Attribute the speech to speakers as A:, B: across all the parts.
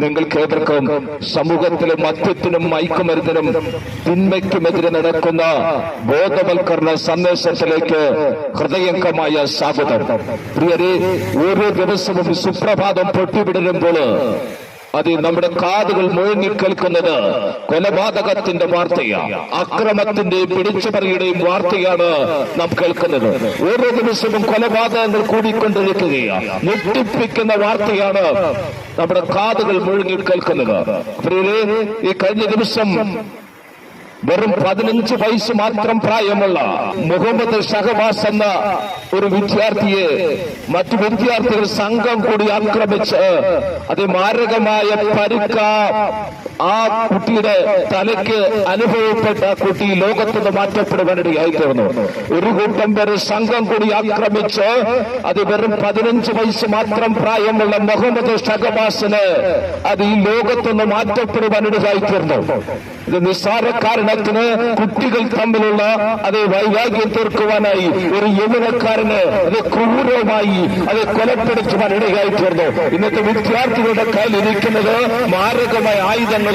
A: നിങ്ങൾക്ക് ഏവർക്കും സമൂഹത്തിലെ മദ്യത്തിനും മയക്കുമരുന്നിനും തിന്മയ്ക്കുമെതിരെ നടക്കുന്ന ബോധവൽക്കരണ സന്ദേശത്തിലേക്ക് ഹൃദയംഗമായ സ്വാഗതം. പ്രിയരെ ഓരോ ദിവസവും സുപ്രഭാതം പൊട്ടിവിടരുമ്പോൾ അത് നമ്മുടെ കാതുകൾ മുഴങ്ങി കേൾക്കുന്നത് കൊലപാതകത്തിന്റെ വാർത്തയാണ്. അക്രമത്തിന്റെയും പിടിച്ചുപറിയുടെയും വാർത്തയാണ് നാം കേൾക്കുന്നത്. ഓരോ ദിവസവും കൊലപാതകങ്ങൾ കൂടിക്കൊണ്ടിരിക്കുകയാണ്. ഞെട്ടിപ്പിക്കുന്ന വാർത്തയാണ് നമ്മുടെ കാതുകൾ മുഴുകി കേൾക്കുന്നത്. ഈ കഴിഞ്ഞ ദിവസം വെറും പതിനഞ്ച് വയസ്സ് മാത്രം പ്രായമുള്ള മുഹമ്മദ് ഷഹബാസ് എന്ന ഒരു വിദ്യാർത്ഥിയെ മറ്റു വിദ്യാർത്ഥികൾ സംഘം കൂടി ആക്രമിച്ച് അതിമാരകമായ പരിക്ക ആ കുട്ടിയുടെ തലയ്ക്ക് അനുഭവപ്പെട്ട കുട്ടി ലോകത്തുനിന്ന് മാറ്റപ്പെടുവാനിടയായി തീർന്നു. ഒരു കൂട്ടം പേര് സംഘം കൂടി ആക്രമിച്ച് അത് വെറും പതിനഞ്ച് വയസ്സ് മാത്രം പ്രായമുള്ള മുഹമ്മദ് ഷഹബാസിന് അത് ഈ ലോകത്തുനിന്ന് മാറ്റപ്പെടുവാനിടയായി തീർന്നു. ഇത് നിസ്സാര കാരണത്തിന് കുട്ടികൾ തമ്മിലുള്ള അത് വൈരാഗ്യം തീർക്കുവാനായി ഒരു യൗവനക്കാരന് അത് ക്രൂരമായി അത് കൊലപ്പെടുത്തുവാൻ ഇടയായി തീർന്നു. ഇന്നത്തെ വിദ്യാർത്ഥികളുടെ കയ്യിൽ ഇരിക്കുന്നത് മാരകമായ ആയുധങ്ങൾ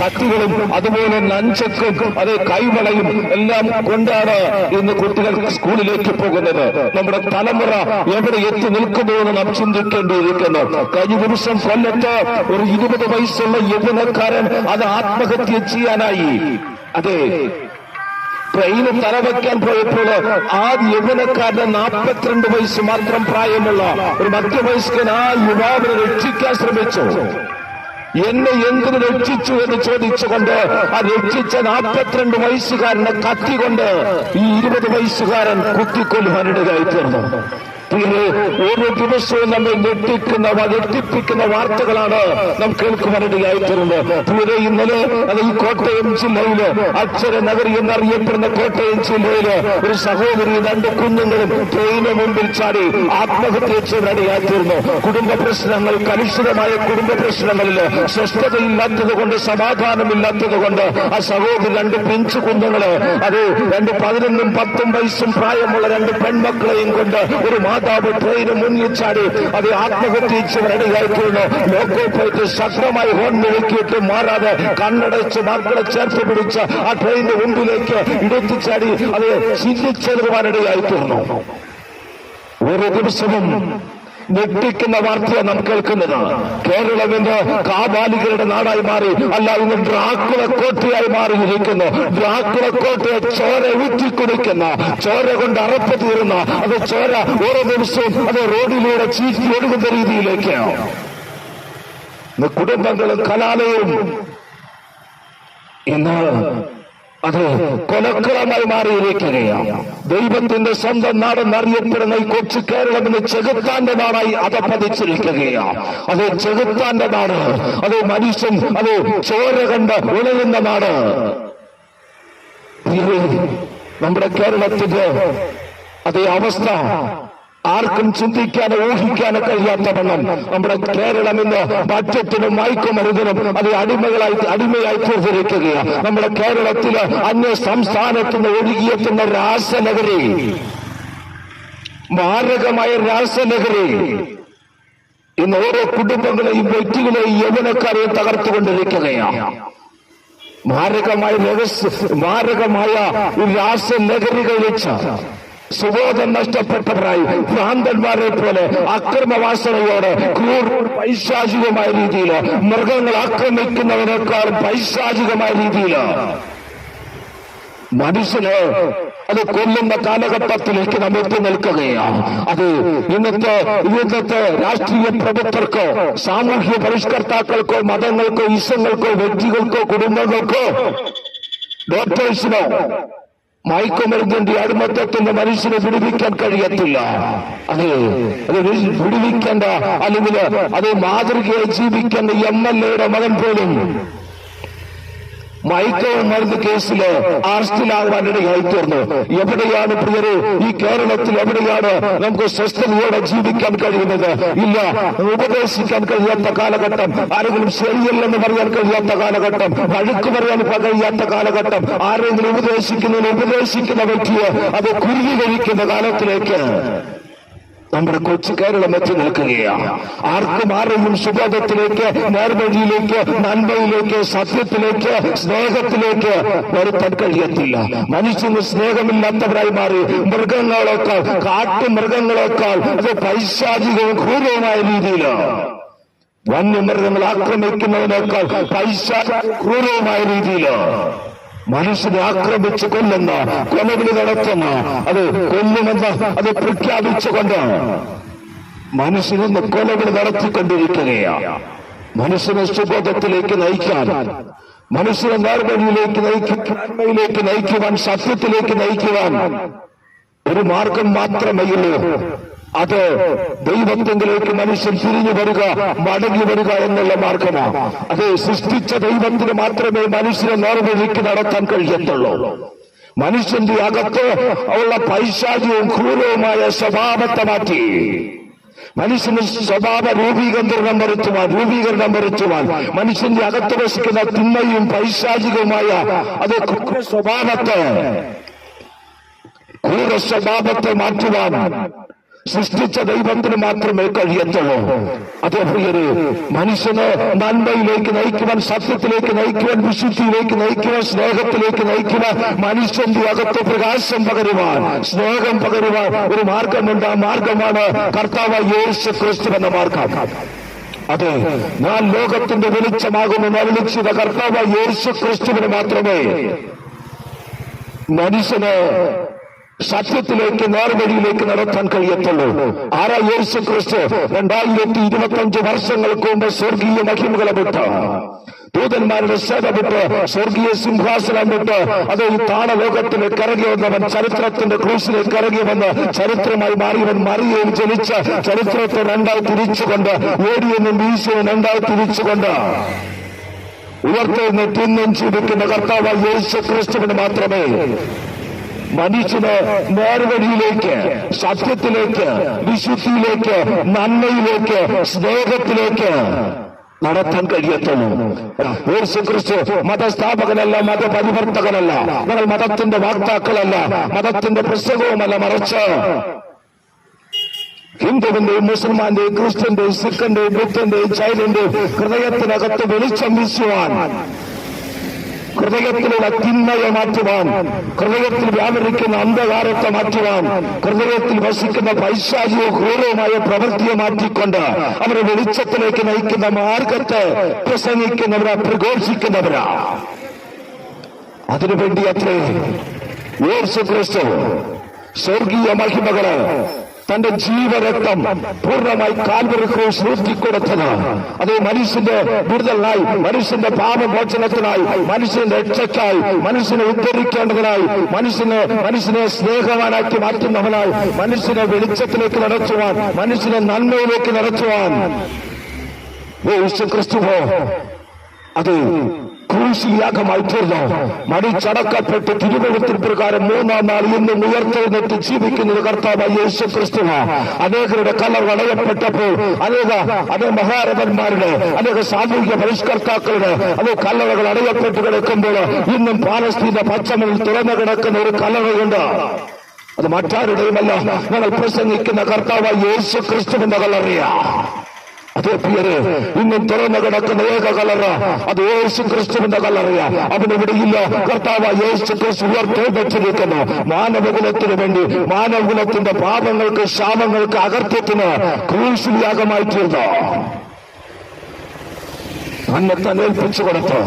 A: കത്തികളും അതുപോലെ നഞ്ചക്കും അത് കൈവളയും എല്ലാം കൊണ്ടാണ് ഇന്ന് കുട്ടികൾ സ്കൂളിലേക്ക് പോകുന്നത്. നമ്മുടെ തലമുറ എവിടെ എത്തി നിൽക്കുന്നു എന്ന് നാം ചിന്തിക്കേണ്ടിയിരിക്കുന്നു. കഴിഞ്ഞ ദിവസം കൊല്ലത്ത് ഒരു ഇരുപത് വയസ്സുള്ള യൗവനക്കാരൻ അത് ആത്മഹത്യ ചെയ്യാനായി. അതെ ട്രെയിന് തലവെക്കാൻ പോയപ്പോൾ ആ യൗവനക്കാരന് നാൽപ്പത്തിരണ്ട് വയസ്സ് മാത്രം പ്രായമുള്ള ഒരു മധ്യവയസ്കൻ ആ യുവാവിനെ രക്ഷിക്കാൻ ശ്രമിച്ചു. എന്നെ എന്തിനു രക്ഷിച്ചു എന്ന് ചോദിച്ചുകൊണ്ട് ആ രക്ഷിച്ച നാൽപ്പത്തിരണ്ട് വയസ്സുകാരനെ കത്തിക്കൊണ്ട് ഈ ഇരുപത് വയസ്സുകാരൻ കുത്തിക്കൊല്ലുവാനിടയായി തീർന്നു. പ്രിയരെ ഓരോ ദിവസവും നമ്മെ ഞെട്ടിക്കുന്ന ഞെട്ടിപ്പിക്കുന്ന വാർത്തകളാണ് നാം കേൾക്കുവാനിടയായി തരുന്നത് പ്രിയരെ ഇന്നലെ അത് ഈ കോട്ടയം ജില്ലയിൽ അക്ഷര നഗരി എന്നറിയപ്പെടുന്ന കോട്ടയം ജില്ലയിൽ ഒരു സഹോദരി രണ്ട് കുഞ്ഞുങ്ങളും ട്രെയിന് മുമ്പിൽ ചാടി ആത്മഹത്യ തീർന്നു കുടുംബ പ്രശ്നങ്ങൾ കലുഷിതമായ കുടുംബ പ്രശ്നങ്ങളിൽ സ്വസ്ഥതയില്ലാത്തത് കൊണ്ട് സമാധാനമില്ലാത്തത് കൊണ്ട് ആ സഹോദരി രണ്ട് പിഞ്ചു കുഞ്ഞുങ്ങൾ അത് രണ്ട് പതിനൊന്നും പത്തും വയസ്സും പ്രായമുള്ള രണ്ട് പെൺമക്കളെയും കൊണ്ട് ഒരു മാതാവ് ട്രെയിന് മുന്നിൽ ചാടി. അത് ആത്മഹത്യ റെഡിയായിട്ടുള്ള ലോക്കോ പോയിട്ട് ശക്തമായി ഹോൺ മുഴക്കിയിട്ട് മാറാതെ കണ്ണടച്ച് മക്കളെ ചേർത്ത് പിടിച്ച് ആ ട്രെയിനിന്റെ മുമ്പിലേക്ക് ഇടത്തിച്ചാടി അത് ചിന്തിച്ചെടുവാനിടയായി തീർന്നു ഓരോ ദിവസവും ഞെട്ടിക്കുന്ന വാർത്തയാണ് നാം കേൾക്കുന്നത്. കേരളം ഇന്ന് കാബാലികളുടെ നാടായി മാറി അല്ല ഇന്ന് ഡ്രാക്കുള കോട്ടയായി മാറിയിരിക്കുന്നു. ഡ്രാക്കുള കോട്ടയെ ചോര ഊറ്റിക്കുടിക്കുന്ന ചോര കൊണ്ട് അറപ്പ് തീരുന്ന അത് ചോര ഓരോ ദിവസവും അത് റോഡിലൂടെ ചീറ്റി ഒഴുകുന്ന രീതിയിലേക്ക്. കുടുംബങ്ങളും കലാലയവും ഇന്ന് അത് കൊലക്കളമായി മാറിയിരിക്കുകയാണ്. ദൈവത്തിന്റെ സ്വന്തം നാടെന്നറിയപ്പെടുന്ന ഈ കൊച്ചു കേരളം ചെകുത്താന്റെ നാടായി അധപ്പതിച്ചിരിക്കുകയാണ് അത് ചെകുത്താന്റെ നാട് അത് മനുഷ്യൻ അത് ചോര കണ്ട് ഉണരുന്ന നാട്. നമ്മുടെ കേരളത്തിന്റെ അതേ അവസ്ഥ. ആർക്കും ചിന്തിക്കാനോ ഊഹിക്കാനോ കഴിയാത്ത വണ്ണം നമ്മുടെ കേരളം ഇന്ന് ബഡ്ജറ്റിനും മയക്കുമരുന്നിനും അത് അടിമകളായി അടിമയായി തീർത്തിരിക്കുകയാണ് നമ്മുടെ കേരളത്തിൽ അന്യ സംസ്ഥാനത്ത് നിന്ന് ഒഴുകിയെത്തുന്ന രാസനഗരി മാരകമായ രാസനഗരി ഇന്ന് ഓരോ കുടുംബങ്ങളെയും വ്യക്തികളെയും യൗവനക്കാരെയും തകർത്തുകൊണ്ടിരിക്കുകയാണ്. മാരകമായ രഹസ്യ മാരകമായ രാസനഗരികൾ വെച്ച് സുബോധം നഷ്ടപ്പെട്ടവരായി. ഭ്രാന്തന്മാരെ പോലെ അക്രമവാസനയോടെ ക്രൂർ പൈശാചികമായ രീതിയിൽ മൃഗങ്ങൾ ആക്രമിക്കുന്നതിനേക്കാൾ പൈശാചികമായ രീതിയിൽ മനുഷ്യന് അത് കൊല്ലുന്ന കാലഘട്ടത്തിലേക്ക് നാം എത്തി നിൽക്കുകയാണ് അത് ഇന്നത്തെ ഇന്നത്തെ രാഷ്ട്രീയ പ്രഭുത്വർക്കോ സാമൂഹ്യ പരിഷ്കർത്താക്കൾക്കോ മതങ്ങൾക്കോ ഇസങ്ങൾക്കോ വ്യക്തികൾക്കോ കുടുംബങ്ങൾക്കോ ഡോക്ടേഴ്സിനോ മയക്കുമരുന്നിന്റെ അടിമത്തത്തിന്റെ മനുഷ്യനെ വിടുവിക്കാൻ കഴിയത്തില്ല. അത് അത് വിടുവിക്കേണ്ട അല്ലെങ്കിൽ അത് മാതൃകയെ ജീവിക്കേണ്ട എം എൽ എയുടെ മകൻ പോലും മയക്കവും മരുന്ന് കേസിൽ അറസ്റ്റിലാകാനിടയായി തീർന്നു. എവിടെയാണ് പ്രിയരെ ഈ കേരളത്തിൽ എവിടെയാണ് നമുക്ക് സ്വസ്ഥതയോടെ ജീവിക്കാൻ കഴിയുന്നത്? ഇല്ല ഉപദേശിക്കാൻ കഴിയാത്ത കാലഘട്ടം ആരെങ്കിലും ശരിയല്ലെന്ന് പറയാൻ കഴിയാത്ത കാലഘട്ടം വഴുക്ക് പറയാൻ കഴിയാത്ത കാലഘട്ടം ആരെങ്കിലും ഉപദേശിക്കുന്നതിന് ഉപദേശിക്കുന്ന വ്യക്തിയെ അത് കുരുതി കഴിക്കുന്ന കാലത്തിലേക്ക് നമ്മുടെ കൊച്ചു കേരളം വെച്ച് നിൽക്കുകയാണ് ആർക്കും ആരെയും സുബോധത്തിലേക്ക് നേർവഴിയിലേക്ക് നന്മയിലേക്ക് സത്യത്തിലേക്ക് സ്നേഹത്തിലേക്ക് വരുത്താൻ കഴിയത്തില്ല. മനുഷ്യന് സ്നേഹമില്ലാത്തവരായി മാറി മൃഗങ്ങളെക്കാൾ കാട്ടുമൃഗങ്ങളെക്കാൾ അത് പൈശാചികവും ക്രൂരവുമായ രീതിയിൽ. വന്യമൃഗങ്ങൾ ആക്രമിക്കുന്നതിനേക്കാൾ പൈശ ക്രൂരവുമായ രീതിയിൽ. മനുഷ്യനെ ആക്രമിച്ചു കൊല്ലുന്ന കൊലവിളി നടത്തുന്ന. അത് കൊല്ലുമെന്ന് അത് പ്രഖ്യാപിച്ചുകൊണ്ട് മനുഷ്യനൊന്ന് കൊലവിളി നടത്തിക്കൊണ്ടിരിക്കുകയാണ് മനുഷ്യനെ സുബോധത്തിലേക്ക് നയിക്കാൻ മനുഷ്യനെ നേർവഴിയിലേക്ക് നന്മയിലേക്ക് നയിക്കുവാൻ സത്യത്തിലേക്ക് നയിക്കുവാൻ ഒരു മാർഗം മാത്രമേ ഉള്ളൂ അത് ദൈവത്തിലേക്ക് മനുഷ്യൻ തിരിഞ്ഞു വരിക മടങ്ങി വരിക എന്നുള്ള മാർഗമാണ്. അത് സൃഷ്ടിച്ച ദൈവത്തിന് മാത്രമേ മനുഷ്യനെ നേർവഴിക്ക് നടത്താൻ കഴിയത്തുള്ളൂ. മനുഷ്യന്റെ അകത്ത് ഉള്ള പൈശാചിയും ക്രൂരവുമായ സ്വഭാവത്തെ മാറ്റി. മനുഷ്യന് സ്വഭാവ രൂപീകരണം വരുത്തുവാൻ രൂപീകരണം വരുത്തുവാൻ മനുഷ്യന്റെ അകത്ത് വസിക്കുന്ന തിന്മയും പൈശാചികവുമായ അത് സ്വഭാവത്തെ ക്രൂര സ്വഭാവത്തെ മാറ്റുവാൻ സൃഷ്ടിച്ച ദൈവത്തിന് മാത്രമേ കഴിയത്തുള്ളൂ. അതേ പ്രിയര് മനുഷ്യന് നന്മയിലേക്ക് നയിക്കുവാൻ സത്യത്തിലേക്ക് നയിക്കുവാൻ വിശുദ്ധിയിലേക്ക് നയിക്കുവാൻ സ്നേഹത്തിലേക്ക് നയിക്കുവാൻ മനുഷ്യന്റെ അകത്ത് പ്രകാശം പകരുവാൻ സ്നേഹം പകരുവാൻ ഒരു മാർഗമുണ്ട്. ആ മാർഗമാണ് കർത്താവ് യേശു ക്രിസ്തു എന്ന മാർഗം. അതെ ഞാൻ ലോകത്തിന്റെ വെളിച്ചമാകുമെന്ന് വിളിച്ചത് കർത്താവ് യേശു ക്രിസ്തുവിന് മാത്രമേ. മനുഷ്യന് സത്യത്തിലേക്ക് നേർവഴിയിലേക്ക് നടത്താൻ കഴിയത്തുള്ളൂ. ആരാ യേശു ക്രിസ്തു രണ്ടായിരത്തി ഇരുപത്തി അഞ്ച് വർഷങ്ങൾക്ക് മുമ്പ് സ്വർഗീയ മഹിമകളെ വിട്ട് ദൂതന്മാരുടെ സേവ വിട്ട് സ്വർഗീയ സിംഹാസനം വിട്ട് അത് ഈ താണലോകത്തിന് കറങ്ങി വന്നവൻ ചരിത്രത്തിന്റെ ക്രൂസിലേക്ക് കറങ്ങി വന്ന് ചരിത്രമായി മാറിയവൻ മറിയയും ജനിച്ച് ചരിത്രത്തെ രണ്ടായി തിരിച്ചുകൊണ്ട് ഏടിയെന്നും വീശിയും രണ്ടായി തിരിച്ചുകൊണ്ട് ഉയർത്തുന്ന തിന്നും ജീവിക്കുന്ന കർത്താവ് യേശു ക്രിസ്തുവിന് മാത്രമേ മനുഷ്യന് നേർവഴിയിലേക്ക് സത്യത്തിലേക്ക് വിശുദ്ധിയിലേക്ക് നന്മയിലേക്ക് സ്നേഹത്തിലേക്ക് നടത്താൻ കഴിയത്തുള്ളൂ. ക്രിസ്തു മതസ്ഥാപകനല്ല മതപരിവർത്തകനല്ല ഞങ്ങൾ മതത്തിന്റെ വാർത്താക്കളല്ല മതത്തിന്റെ പുസ്തകവുമല്ല മറിച്ച് ഹിന്ദുവിന്റെയും മുസൽമാന്റെയും ക്രിസ്ത്യന്റെയും സിഖിന്റെയും ബുദ്ധന്റെയും ചൈനന്റെയും ഹൃദയത്തിനകത്ത് വെളിച്ചം വീശുവാൻ ഹൃദയത്തിലുള്ള തിന്മയെ മാറ്റുവാൻ ഹൃദയത്തിൽ വ്യാപരിക്കുന്ന അന്ധകാരത്തെ മാറ്റുവാൻ ഹൃദയത്തിൽ വസിക്കുന്ന പൈശാചികവും ക്രൂരവുമായ പ്രവൃത്തിയെ മാറ്റിക്കൊണ്ട് അവരെ വെളിച്ചത്തിലേക്ക് നയിക്കുന്ന മാർഗത്തെ പ്രസംഗിക്കുന്നവരാ പ്രഘോഷിക്കുന്നവരാ. അതിനുവേണ്ടി അത്രേ. യേശു ക്രിസ്തു സ്വർഗീയ മഹിമകൾ തന്റെ ജീവരക്തം പൂർണമായി കാൽവറി ക്രൂസ് അത് മനുഷ്യന്റെ വിടുതലിനായി മനുഷ്യന്റെ പാപമോചനത്തിനായി മനുഷ്യന്റെ രക്ഷയ്ക്കായി മനുഷ്യനെ ഉദ്ധരിക്കേണ്ടതിനായി മനുഷ്യനെ മനുഷ്യനെ സ്നേഹവാനാക്കി മാറ്റുന്നവനായി മനുഷ്യനെ വെളിച്ചത്തിലേക്ക് നടത്തുവാൻ മനുഷ്യനെ നന്മയിലേക്ക് നടത്തുവാൻ. യേശു ക്രിസ്തുവോ അത് ക്രൂശിൽ തീർന്നു മടിച്ചടക്കപ്പെട്ട് തിരുവഴുത്തിൽ പ്രകാരം മൂന്നാം നാൾ ഇന്നും ഉയർത്തെഴുന്നേറ്റ് ജീവിക്കുന്നത് കർത്താവ് യേശു ക്രിസ്തുവ അനേകരുടെ കലർ അടയപ്പെട്ടപ്പോൾ അനേക അനേക മഹാരഥന്മാരുടെ അനേക സാമൂഹിക പരിഷ്കർത്താക്കളുടെ അതേ കല്ലറകൾ അടയപ്പെട്ട് കിടക്കുമ്പോൾ ഇന്നും പാലസ്തീന പച്ചമണിൽ തുറന്നു കിടക്കുന്ന ഒരു കല്ലറയുണ്ട് അത് മറ്റാരുടെയുമല്ല. ഞങ്ങൾ പ്രസംഗിക്കുന്ന കർത്താവ് യേശു ക്രിസ്തുവിന്റെ കല്ലറിയാ ഇന്നും തുറന്നു കിടക്കുന്ന ഏക കലറ അത് യേശു ക്രിസ്തുവിന്റെ കലറിയ അവനിവിടെയില്ല കർത്താവ് യേശു ക്രിസ്തു ഉയർത്തെഴുന്നേറ്റിരിക്കുന്നു മാനവകുലത്തിന് വേണ്ടി മാനവകുലത്തിന്റെ പാപങ്ങൾക്ക് ശാപങ്ങൾക്ക് അകർത്യത്തിന് തീർന്നു തന്നെ തന്നെ ഏൽപ്പിച്ചു കൊടുത്ത്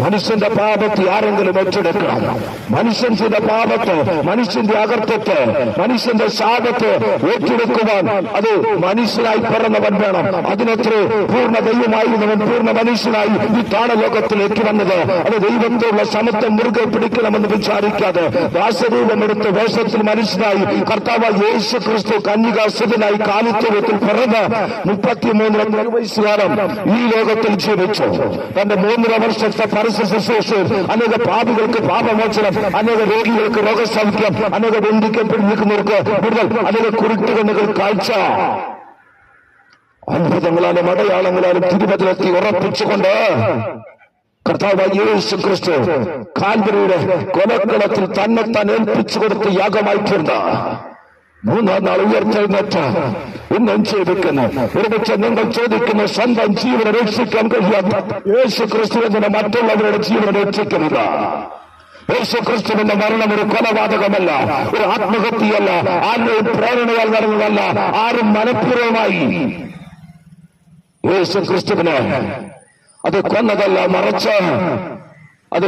A: മനുഷ്യന്റെ പാപത്തെ ആരെങ്കിലും ഏറ്റെടുക്കണം. മനുഷ്യന്റെ പാപത്തെ മനുഷ്യന്റെ അകർത്തത്തെ മനുഷ്യന്റെ ശാപത്തെ ഏറ്റെടുക്കുവാൻ അത് മനുഷ്യനായി പിറന്നവൻ വേണം. അതിനെത്ര പൂർണ ദൈവമായിരുന്നവൻ പൂർണ മനുഷ്യനായി ഈ താണലോകത്തിലേക്ക് വന്നത്. അത് ദൈവത്തോടുള്ള സമത്വം മുറുകെ പിടിക്കണമെന്ന് വിചാരിക്കാതെ ദാസരൂപമെടുത്ത് വേഷത്തിൽ മനുഷ്യനായി കർത്താവ് യേശു ക്രിസ്തു കന്യകാസുതനായി കാലിത്വത്തിൽ പിറന്ന് മുപ്പത്തിമൂന്ന് വയസ്സുകാലം ഈ ലോകത്തിൽ ജീവിച്ചു. തന്റെ മൂന്നര വർഷത്തെ പരസ്യ ശുശ്രൂഷയിൽ അനേക പാപികൾക്ക് പാപമോചനം അനേക രോഗികൾക്ക് രോഗസൗഖ്യം അനേക ബന്ധിക്കപ്പെട്ടിരിക്കുന്നവർക്ക് കൂടുതൽ അനേക കുരുട്ടുകണ്ണുകൾ കാഴ്ച അത്ഭുതങ്ങളാലും അടയാളങ്ങളാലും തിരുവചനത്തെ ഉറപ്പിച്ചുകൊണ്ട് കർത്താവ് യേശു ക്രിസ്തു കാൽവരിയുടെ കൊലക്കളത്തിൽ തന്നെ താൻ ഏൽപ്പിച്ചു കൊടുത്ത് യാഗമായി തീർന്ന മൂന്നാം നാൾ ഉയർത്തെഴുന്നേറ്റ് ഇന്നും ജീവിക്കുന്നു ഒരുപക്ഷെ നിങ്ങൾ ചോദിക്കുന്ന സ്വന്തം ജീവനെ രക്ഷിക്കാൻ കഴിയാത്ത യേശു ക്രിസ്തുവിനെ മറ്റുള്ളവരുടെ ജീവനെ രക്ഷിക്കുന്നത്. യേശു ക്രിസ്തുവിന്റെ മരണം ഒരു കൊലപാതകമല്ല ഒരു ആത്മഹത്യയല്ല ആരുടെയും പ്രേരണയാൽ നടന്നതല്ല ആരും മനഃപൂർവമായി യേശു ക്രിസ്തുവിന് അത് കൊന്നതല്ല മറച്ച് അത്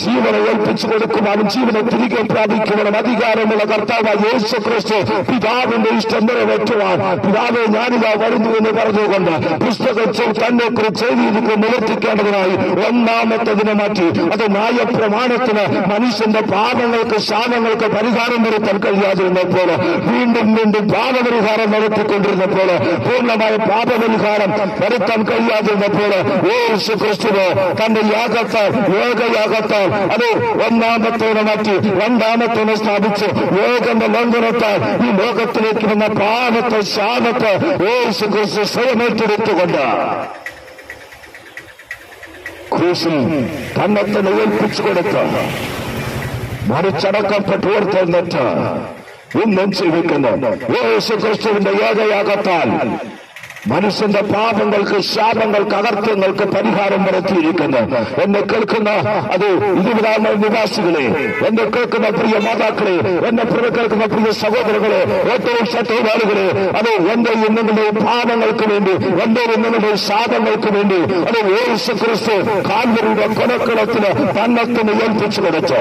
A: ജീവനെ ഏൽപ്പിച്ചു കൊടുക്കുവാനും ജീവനെ തിരികെ പ്രാപിക്കുവാനും അധികാരമുള്ള കർത്താവായ യേശു ക്രിസ്തു പിതാവിന്റെ ഇഷ്ടം നിറവേറ്റുവാൻ പിതാവെ ഞാനിതാ വരുന്നു എന്ന് പറഞ്ഞുകൊണ്ട് പുസ്തകത്തിൽ തന്നെ കുറിച്ച് എഴുതിയിരിക്കും നിവർത്തിക്കേണ്ടതിനായി ഒന്നാമത്തതിനെ മാറ്റി. അത് ന്യായപ്രമാണത്തിന് മനുഷ്യന്റെ പാപങ്ങൾക്ക് ശാപങ്ങൾക്ക് പരിഹാരം വരുത്താൻ കഴിയാതിരുന്നപ്പോൾ വീണ്ടും വീണ്ടും പാപപരിഹാരം നടത്തിക്കൊണ്ടിരുന്നപ്പോൾ പൂർണമായ പാപപരിഹാരം വരുത്താൻ കഴിയാതിരുന്നപ്പോൾ യേശു ക്രിസ്തുവോ തന്റെ യാഗത്താൽ യോഗയാഗത്താൽ അത് ഒന്നാമത്തേനെ മാറ്റി രണ്ടാമത്തേനെ സ്ഥാപിച്ചു യോഗന്റെ ലംഘനത്താൽ ഈ ലോകത്തിലേക്ക് വന്ന പാപത്തെ ശാപത്തെ യേശു ക്രിസ്തു സ്വയം ഏറ്റെടുത്തുകൊണ്ട് ക്രൂശിൽ തന്നെ ഏൽപ്പിച്ചു കൊടുത്ത് മറിച്ചടക്കപ്പെട്ട് ഓർത്തെന്നിട്ട് ഇന്നും ജീവിക്കുന്നു. യേശു ക്രിസ്തുവിന്റെ ഏകയാകത്താൽ മനുഷ്യന്റെ പാപങ്ങൾക്ക് ശാപങ്ങൾക്ക് അകർത്തങ്ങൾക്ക് പരിഹാരം വരുത്തിയിരിക്കുന്നു എന്നെ കേൾക്കുന്ന അത് ഇരുപതാം നിവാസികളെ? എന്നെ കേൾക്കുന്ന പ്രിയ മാതാക്കളെ? എന്നെ കേൾക്കുന്ന പ്രിയ സഹോദരങ്ങളെ? ഓട്ടോറിക്ഷ തൊഴിലാളികളെ അത് എന്റെ നിങ്ങളുടെ പാപങ്ങൾക്ക് വേണ്ടി എന്റെ നിങ്ങളുടെ ശാപങ്ങൾക്ക് വേണ്ടി അത് യേശു ക്രിസ്തു കാൽവരുടെ കൊലക്കളത്തിന് തന്നത്തിന് ഏൽപ്പിച്ചു കൊടുത്തു.